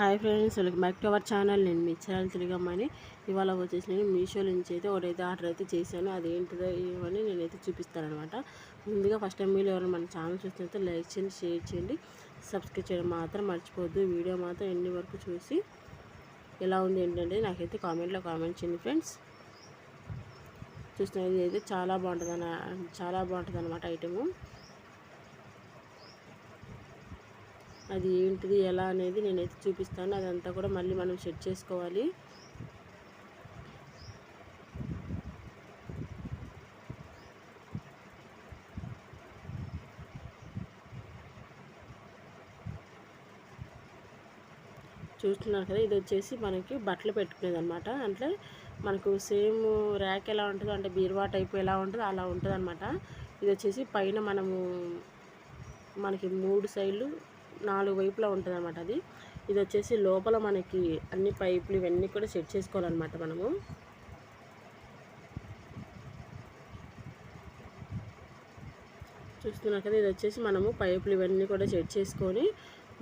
Hi friends welcome back to our channel. నేను మీ channel తిరిగమ్మని. ఇవాళ వచ్చేసి నేను మీషో నుంచి అయితే ఒకటైతే ఆర్డర్ అయితే చేశాను. అది ఏంటిదో ఇవన్నీ నేనైతే చూపిస్తాను అనమాట ముందుగా ఫస్ట్ టైం మీరు ఎవరైనా మన ఛానల్ చూస్తే లైక్ చేయండి షేర్ చేయండి. సబ్స్క్రైబ్ చేయడం మాత్రం మర్చిపోద్దు వీడియో మాత్రం ఎన్ని వరకు చూసి ఎలా ఉంది ఏంటంటే నాకైతే కామెంట్లో కామెంట్ చేయండి ఫ్రెండ్స్. చూస్తున్నది అయితే చాలా బాగుంటుంది చాలా బాగుంటుంది అనమాట ఐటము. అది ఏంటిది ఎలా అనేది నేనైతే చూపిస్తాను. అదంతా కూడా మళ్ళీ మనం సెట్ చేసుకోవాలి. చూస్తున్నారు కదా ఇది వచ్చేసి మనకి బట్టలు పెట్టుకునేది అనమాట అంటే మనకు సేమ్ ర్యాక్ ఎలా ఉంటుందో అంటే బీరువా టైప్ ఎలా ఉంటుందో అలా ఉంటుంది అనమాట ఇది వచ్చేసి పైన మనము మనకి మూడు సైడ్లు నాలుగు వైపులా ఉంటుంది అనమాట అది. ఇది వచ్చేసి లోపల మనకి అన్ని పైపులు ఇవన్నీ కూడా సెట్ చేసుకోవాలన్నమాట మనము. చూస్తున్నారు కదా ఇది వచ్చేసి మనము పైపులు ఇవన్నీ కూడా సెట్ చేసుకొని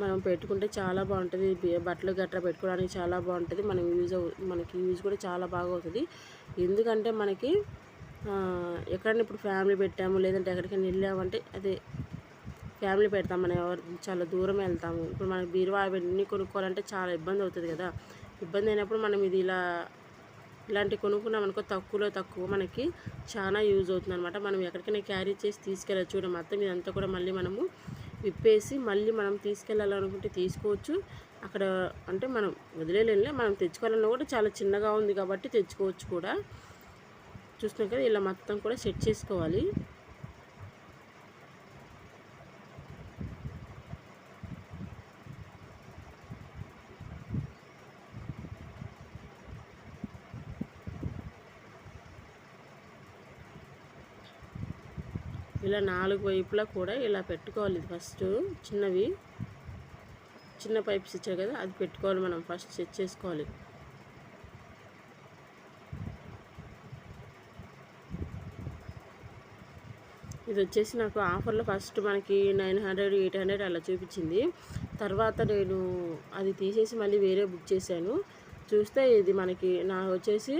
మనం పెట్టుకుంటే చాలా బాగుంటుంది. బట్టలు గట్రా పెట్టుకోవడానికి చాలా బాగుంటుంది. మనం యూజ్ మనకి యూజ్ కూడా చాలా బాగా అవుతుంది. ఎందుకంటే మనకి ఎక్కడైనా ఇప్పుడు ఫ్యామిలీ పెట్టాము లేదంటే ఎక్కడికైనా వెళ్ళామంటే అదే ఫ్యామిలీ పెడతాం మనం ఎవరు చాలా దూరం వెళ్తాము. ఇప్పుడు మనకి బీరువా అవన్నీ కొనుక్కోవాలంటే చాలా ఇబ్బంది అవుతుంది కదా. ఇబ్బంది అయినప్పుడు మనం ఇది ఇలా ఇలాంటివి కొనుక్కున్నాం అనుకో తక్కువలో తక్కువ మనకి చాలా యూజ్ అవుతుంది అనమాట మనం ఎక్కడికైనా క్యారీ చేసి తీసుకెళ్ళచ్చు. చూడ మొత్తం ఇదంతా కూడా మళ్ళీ మనము విప్పేసి మళ్ళీ మనం తీసుకెళ్ళాలనుకుంటే తీసుకోవచ్చు. అక్కడ అంటే మనం వదిలేలే మనం తెచ్చుకోవాలన్నా కూడా చాలా చిన్నగా ఉంది కాబట్టి తెచ్చుకోవచ్చు కూడా. చూస్తున్నాం కదా ఇలా మొత్తం కూడా సెట్ చేసుకోవాలి. ఇలా నాలుగు వైపులా కూడా ఇలా పెట్టుకోవాలి ఇది ఫస్ట్. చిన్నవి. చిన్న పైప్స్ ఇచ్చారు కదా అది పెట్టుకోవాలి మనం ఫస్ట్ సెట్ చేసుకోవాలి. ఇది వచ్చేసి నాకు ఆఫర్లో ఫస్ట్ మనకి నైన్ హండ్రెడ్ ఎయిట్ హండ్రెడ్ అలా చూపించింది. తర్వాత నేను అది తీసేసి మళ్ళీ వేరే బుక్ చేశాను. చూస్తే ఇది మనకి నా వచ్చేసి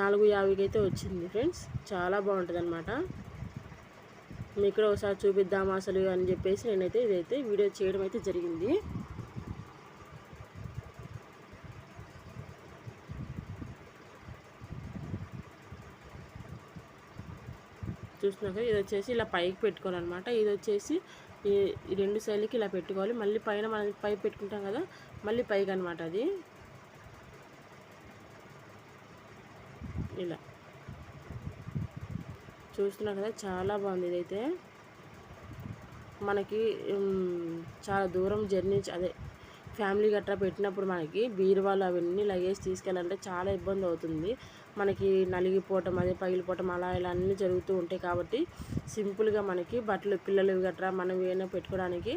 నాలుగు యాభైకి అయితే వచ్చింది ఫ్రెండ్స్. చాలా బాగుంటుంది అనమాట మీకు కూడా ఒకసారి చూపిద్దాము అసలు అని చెప్పేసి నేనైతే ఇదైతే వీడియో చేయడం అయితే జరిగింది. చూసినాక ఇది వచ్చేసి ఇలా పైకి పెట్టుకోవాలన్నమాట. ఇది వచ్చేసి ఈ రెండు సైడ్లకి ఇలా పెట్టుకోవాలి. మళ్ళీ పైన మనం పైకి పెట్టుకుంటాం కదా మళ్ళీ పైకి అనమాట అది. ఇలా. చూస్తున్నారు కదా చాలా బాగుంది ఇదైతే. మనకి చాలా దూరం జర్నీ అదే ఫ్యామిలీ గట్రా పెట్టినప్పుడు మనకి బీరువాలు అవన్నీ లగేజ్ తీసుకెళ్ళాలంటే చాలా ఇబ్బంది అవుతుంది. మనకి నలిగిపోవటం అదే పగిలిపోవటం అలా ఇలా అన్నీ జరుగుతూ ఉంటాయి కాబట్టి సింపుల్గా మనకి బట్టలు పిల్లలు గట్రా మనం ఏమైనా పెట్టుకోవడానికి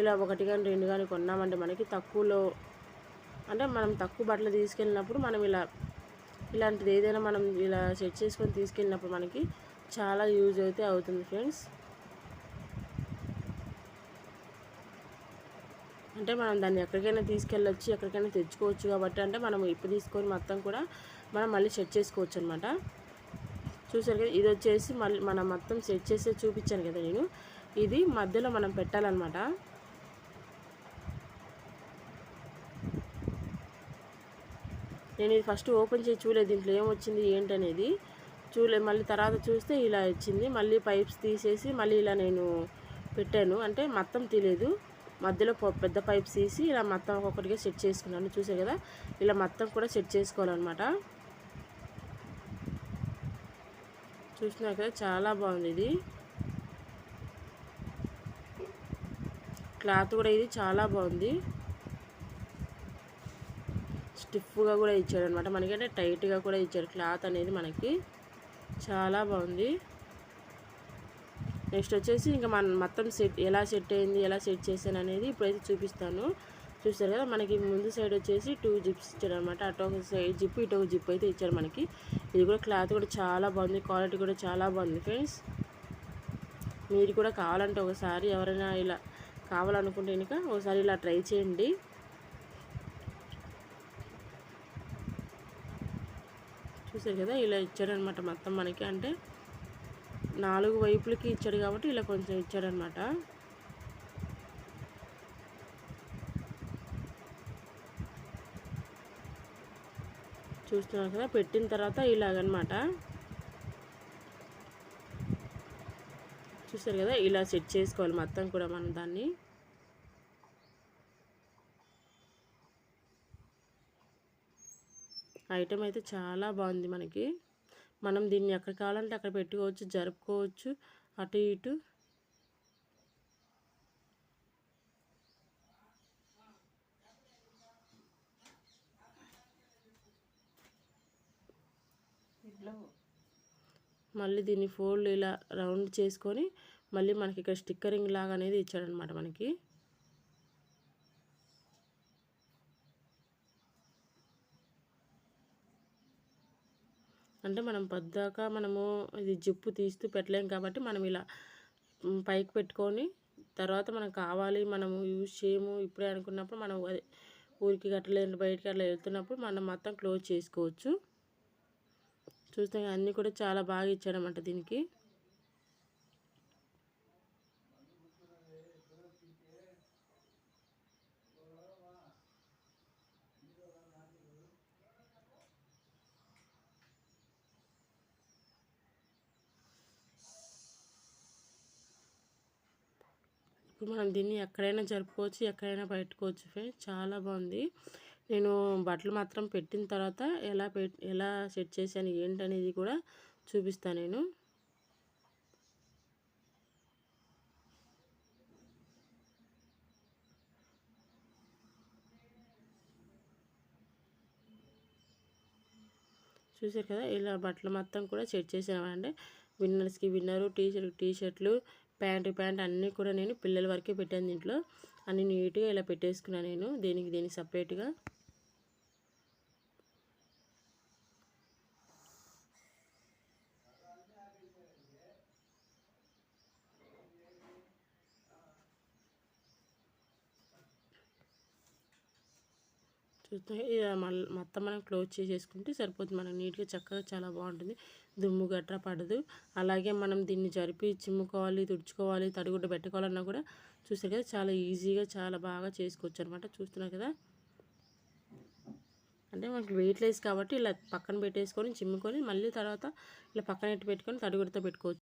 ఇలా ఒకటి కానీ రెండు కానీ కొన్నామంటే మనకి తక్కువలో అంటే మనం తక్కువ బట్టలు తీసుకెళ్ళినప్పుడు మనం ఇలా ఇలాంటిది ఏదైనా మనం ఇలా సెట్ చేసుకొని తీసుకెళ్ళినప్పుడు మనకి చాలా యూజ్ అయితే అవుతుంది ఫ్రెండ్స్. అంటే మనం దాన్ని ఎక్కడికైనా తీసుకెళ్ళొచ్చు ఎక్కడికైనా తెచ్చుకోవచ్చు కాబట్టి అంటే మనం ఇప్పుడు తీసుకొని మొత్తం కూడా మనం మళ్ళీ సెట్ చేసుకోవచ్చు అనమాట చూసారు కదా ఇది వచ్చేసి మళ్ళీ మనం మొత్తం సెట్ చేసి చూపించాను కదా నేను. ఇది మధ్యలో మనం పెట్టాలన్నమాట. నేను ఇది ఫస్ట్ ఓపెన్ చేసి చూడలేదు దీంట్లో ఏమొచ్చింది ఏంటనేది. చూలే మళ్ళీ తర్వాత చూస్తే ఇలా ఇచ్చింది. మళ్ళీ పైప్స్ తీసేసి మళ్ళీ ఇలా నేను పెట్టాను. అంటే మొత్తం తెలియదు మధ్యలో పెద్ద పైప్స్ తీసి ఇలా మొత్తం ఒక్కొక్కటిగా సెట్ చేసుకున్నాను. చూసారు కదా? ఇలా మొత్తం కూడా సెట్ చేసుకోవాలన్నమాట. చూసినా కదా? చాలా బాగుంది ఇది. క్లాత్ కూడా ఇది చాలా బాగుంది. స్టిఫ్గా కూడా ఇచ్చాడు అనమాట మనకంటే టైట్గా కూడా ఇచ్చాడు క్లాత్ అనేది మనకి. చాలా బాగుంది. నెక్స్ట్ వచ్చేసి ఇంకా మన మొత్తం సెట్ ఎలా సెట్ అయింది ఎలా సెట్ చేశాను అనేది ఇప్పుడైతే చూపిస్తాను. చూస్తారు కదా మనకి ముందు సైడ్ వచ్చేసి టూ జిప్స్ ఇచ్చారు అనమాట అటు ఒక సైడ్ జిప్ ఇటు ఒక జిప్ అయితే ఇచ్చారు మనకి. ఇది కూడా క్లాత్ కూడా చాలా బాగుంది క్వాలిటీ కూడా చాలా బాగుంది ఫ్రెండ్స్. మీరు కూడా కావాలంటే ఒకసారి ఎవరైనా ఇలా కావాలనుకుంటే కనుక ఒకసారి ఇలా ట్రై చేయండి. చూసారు కదా ఇలా ఇచ్చాడనమాట మొత్తం మనకి. అంటే నాలుగు వైపులకి ఇచ్చాడు కాబట్టి ఇలా కొంచెం ఇచ్చాడనమాట చూస్తున్నారు కదా పెట్టిన తర్వాత ఇలాగనమాట చూసారు కదా ఇలా సెట్ చేసుకోవాలి మొత్తం కూడా మనం దాన్ని. ఐటెం అయితే చాలా బాగుంది మనకి. మనం దీన్ని ఎక్కడ కావాలంటే అక్కడ పెట్టుకోవచ్చు జరుపుకోవచ్చు అటు ఇటు. మళ్ళీ దీన్ని ఫోల్డ్ ఇలా రౌండ్ చేసుకొని మళ్ళీ మనకి ఇక్కడ స్టిక్కరింగ్ లాగా అనేది ఇచ్చాడనమాట మనకి. అంటే మనం పద్దాక మనము ఇది జిప్పు తీస్తూ పెట్టలేం కాబట్టి మనం ఇలా పైకి పెట్టుకొని తర్వాత మనం కావాలి మనము యూజ్ చేయము. ఇప్పుడే అనుకున్నప్పుడు మనం అదే ఊరికి కట్టలేదు బయటికి అట్లా వెళ్తున్నప్పుడు మనం మొత్తం క్లోజ్ చేసుకోవచ్చు. చూస్తే అన్నీ కూడా చాలా బాగా ఇచ్చాడనమాట దీనికి. ఇప్పుడు మనం దీన్ని ఎక్కడైనా జరుపుకోవచ్చు ఎక్కడైనా పెట్టుకోవచ్చు ఫ్రెండ్స్ చాలా బాగుంది. నేను బట్టలు మాత్రం పెట్టిన తర్వాత ఎలా పెట్ ఎలా సెట్ చేశాను ఏంటనేది కూడా చూపిస్తాను నేను. చూసారు కదా ఇలా బట్టలు మొత్తం కూడా సెట్ చేసామంటే విన్నర్స్కి విన్నరు టీ షర్ట్ టీ షర్ట్లు ప్యాంటు ప్యాంట్ అన్నీ కూడా నేను పిల్లల వరకే పెట్టాను దీంట్లో. అన్ని నీట్గా ఇలా పెట్టేసుకున్నాను నేను. దీనికి దీనికి సపరేట్గా చూస్తే మళ్ళీ మొత్తం మనం క్లోజ్ చేసేసుకుంటే సరిపోతుంది. మనకు నీట్గా చక్కగా చాలా బాగుంటుంది. దుమ్ము గట్రా పడదు. అలాగే మనం దీన్ని జరిపి చిమ్ముకోవాలి తుడుచుకోవాలి తడిగుడ్డ పెట్టుకోవాలన్నా కూడా చూస్తారు కదా చాలా ఈజీగా చాలా బాగా చేసుకోవచ్చు అనమాట చూస్తున్నారు కదా? అంటే మనకి వెయిట్ లెస్ కాబట్టి ఇలా పక్కన పెట్టేసుకొని చిమ్ముకొని మళ్ళీ తర్వాత ఇలా పక్కన ఎట్టి పెట్టుకొని తడిగుడ్డతో పెట్టుకోవచ్చు.